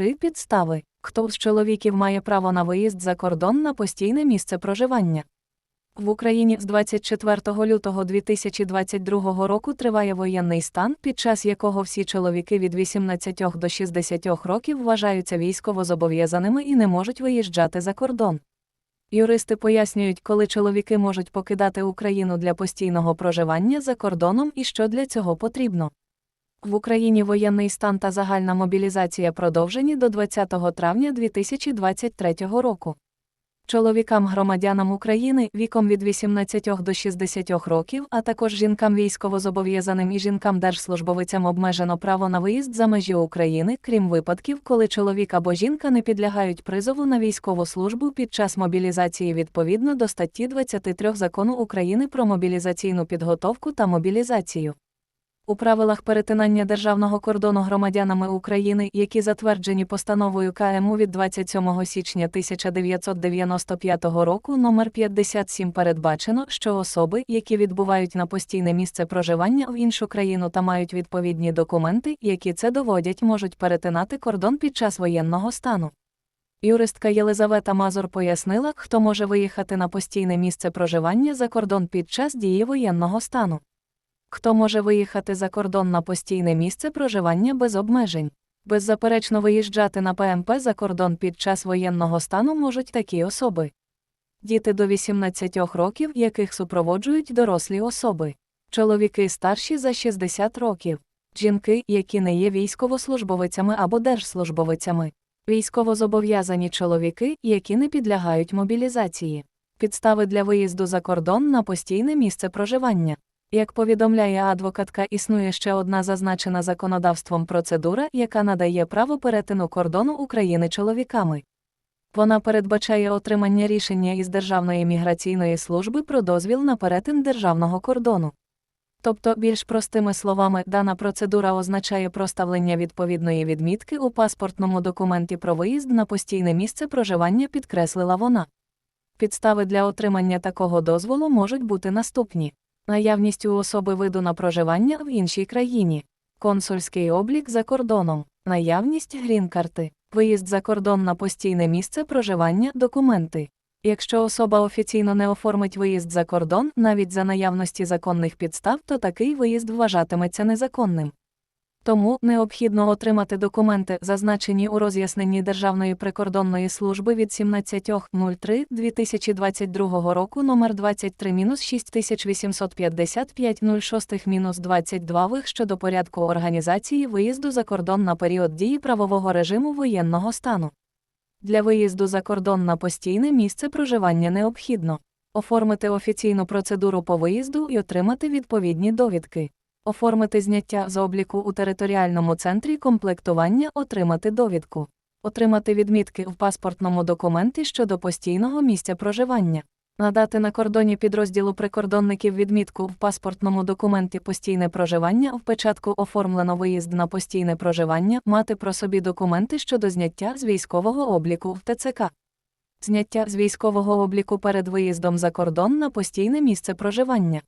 03 підстави. Хто з чоловіків має право на виїзд за кордон на постійне місце проживання? В Україні з 24 лютого 2022 року триває воєнний стан, під час якого всі чоловіки від 18 до 60 років вважаються військовозобов'язаними і не можуть виїжджати за кордон. Юристи пояснюють, коли чоловіки можуть покидати Україну для постійного проживання за кордоном і що для цього потрібно. В Україні воєнний стан та загальна мобілізація продовжені до 20 травня 2023 року. Чоловікам-громадянам України віком від 18 до 60 років, а також жінкам військовозобов'язаним і жінкам держслужбовицям обмежено право на виїзд за межі України, крім випадків, коли чоловік або жінка не підлягають призову на військову службу під час мобілізації відповідно до статті 23 закону України про мобілізаційну підготовку та мобілізацію. У правилах перетинання державного кордону громадянами України, які затверджені постановою КМУ від 27 січня 1995 року номер 57 передбачено, що особи, які відбувають на постійне місце проживання в іншу країну та мають відповідні документи, які це доводять, можуть перетинати кордон під час воєнного стану. Юристка Єлизавета Мазур пояснила, хто може виїхати на постійне місце проживання за кордон під час дії воєнного стану. Хто може виїхати за кордон на постійне місце проживання без обмежень? Беззаперечно виїжджати на ПМП за кордон під час воєнного стану можуть такі особи. Діти до 18 років, яких супроводжують дорослі особи, чоловіки старші за 60 років, жінки, які не є військовослужбовицями або держслужбовицями, військовозобов'язані чоловіки, які не підлягають мобілізації, підстави для виїзду за кордон на постійне місце проживання. Як повідомляє адвокатка, існує ще одна зазначена законодавством процедура, яка надає право перетину кордону України чоловіками. Вона передбачає отримання рішення із Державної міграційної служби про дозвіл на перетин державного кордону. Тобто, більш простими словами, дана процедура означає проставлення відповідної відмітки у паспортному документі про виїзд на постійне місце проживання, підкреслила вона. Підстави для отримання такого дозволу можуть бути наступні наявність у особи виду на проживання в іншій країні, консульський облік за кордоном, наявність грін-карти, виїзд за кордон на постійне місце проживання, документи. Якщо особа офіційно не оформить виїзд за кордон, навіть за наявності законних підстав, то такий виїзд вважатиметься незаконним. Тому необхідно отримати документи, зазначені у роз'ясненні Державної прикордонної служби від 17.03.2022 року номер 23-6855-06-22 вих щодо порядку організації виїзду за кордон на період дії правового режиму воєнного стану. Для виїзду за кордон на постійне місце проживання необхідно оформити офіційну процедуру по виїзду і отримати відповідні довідки. Оформити зняття з обліку у територіальному центрі комплектування, отримати довідку, отримати відмітки в паспортному документі щодо постійного місця проживання, надати на кордоні підрозділу прикордонників відмітку в паспортному документі постійне проживання, в печатку оформлено виїзд на постійне проживання, мати про собі документи щодо зняття з військового обліку в ТЦК. Зняття з військового обліку перед виїздом за кордон на постійне місце проживання.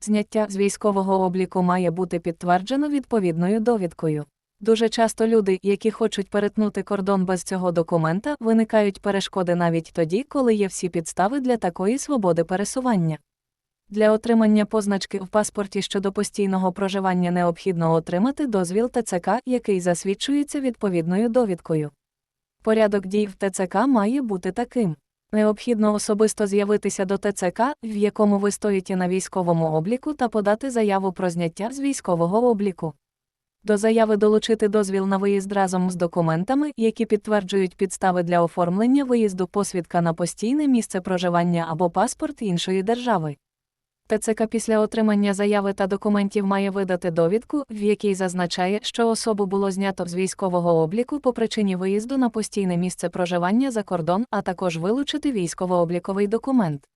Зняття з військового обліку має бути підтверджено відповідною довідкою. Дуже часто люди, які хочуть перетнути кордон без цього документа, виникають перешкоди навіть тоді, коли є всі підстави для такої свободи пересування. Для отримання позначки в паспорті щодо постійного проживання необхідно отримати дозвіл ТЦК, який засвідчується відповідною довідкою. Порядок дій в ТЦК має бути таким. Необхідно особисто з'явитися до ТЦК, в якому ви стоїте на військовому обліку, та подати заяву про зняття з військового обліку. До заяви долучити дозвіл на виїзд разом з документами, які підтверджують підстави для оформлення виїзду посвідка на постійне місце проживання або паспорт іншої держави. ТЦК після отримання заяви та документів має видати довідку, в якій зазначає, що особу було знято з військового обліку по причині виїзду на постійне місце проживання за кордон, а також вилучити військово-обліковий документ.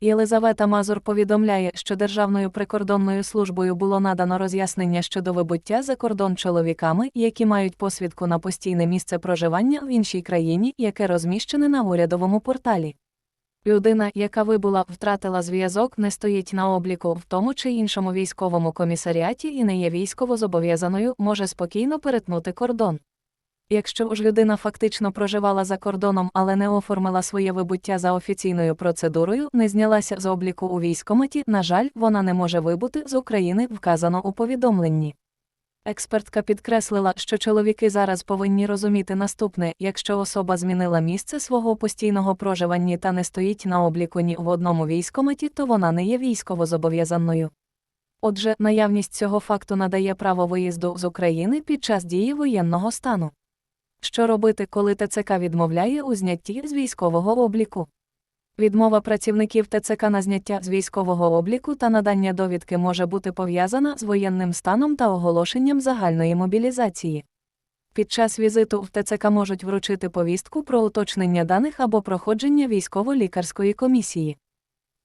Єлизавета Мазур повідомляє, що Державною прикордонною службою було надано роз'яснення щодо вибуття за кордон чоловіками, які мають посвідку на постійне місце проживання в іншій країні, яке розміщене на урядовому порталі. Людина, яка вибула, втратила зв'язок, не стоїть на обліку в тому чи іншому військовому комісаріаті і не є військово зобов'язаною, може спокійно перетнути кордон. Якщо ж людина фактично проживала за кордоном, але не оформила своє вибуття за офіційною процедурою, не знялася з обліку у військкоматі, на жаль, вона не може вибути з України, вказано у повідомленні. Експертка підкреслила, що чоловіки зараз повинні розуміти наступне: якщо особа змінила місце свого постійного проживання та не стоїть на обліку ні в одному військкоматі, то вона не є військовозобов'язаною. Отже, наявність цього факту надає право виїзду з України під час дії воєнного стану. Що робити, коли ТЦК відмовляє у знятті з військового обліку? Відмова працівників ТЦК на зняття з військового обліку та надання довідки може бути пов'язана з воєнним станом та оголошенням загальної мобілізації. Під час візиту в ТЦК можуть вручити повістку про уточнення даних або проходження військово-лікарської комісії.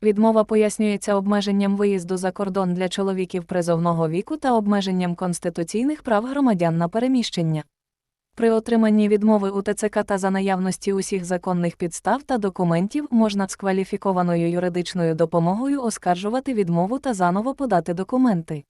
Відмова пояснюється обмеженням виїзду за кордон для чоловіків призовного віку та обмеженням конституційних прав громадян на переміщення. При отриманні відмови у ТЦК та за наявності усіх законних підстав та документів можна з кваліфікованою юридичною допомогою оскаржувати відмову та заново подати документи.